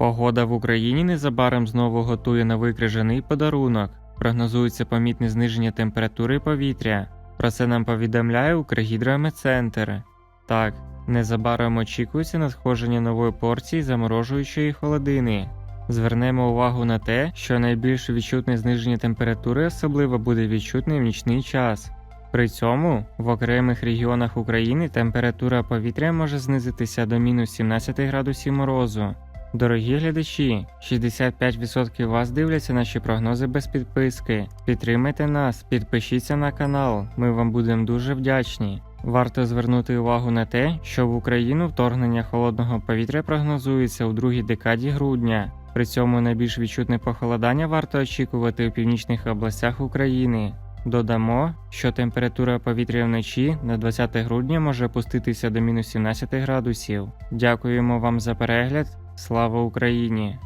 Погода в Україні незабаром знову готує новий крижаний подарунок. Прогнозується помітне зниження температури повітря. Про це нам повідомляє Укргідрометцентр. Так, незабаром очікується надходження нової порції заморожуючої холодини. Звернемо увагу на те, що найбільш відчутне зниження температури особливо буде відчутне в нічний час. При цьому в окремих регіонах України температура повітря може знизитися до мінус 17 градусів морозу. Дорогі глядачі, 65% вас дивляться наші прогнози без підписки. Підтримайте нас, підпишіться на канал, ми вам будемо дуже вдячні. Варто звернути увагу на те, що в Україну вторгнення холодного повітря прогнозується у другій декаді грудня. При цьому найбільш відчутне похолодання варто очікувати у північних областях України. Додамо, що температура повітря вночі на 20 грудня може опуститися до мінус 17 градусів. Дякуємо вам за перегляд. Слава Україні!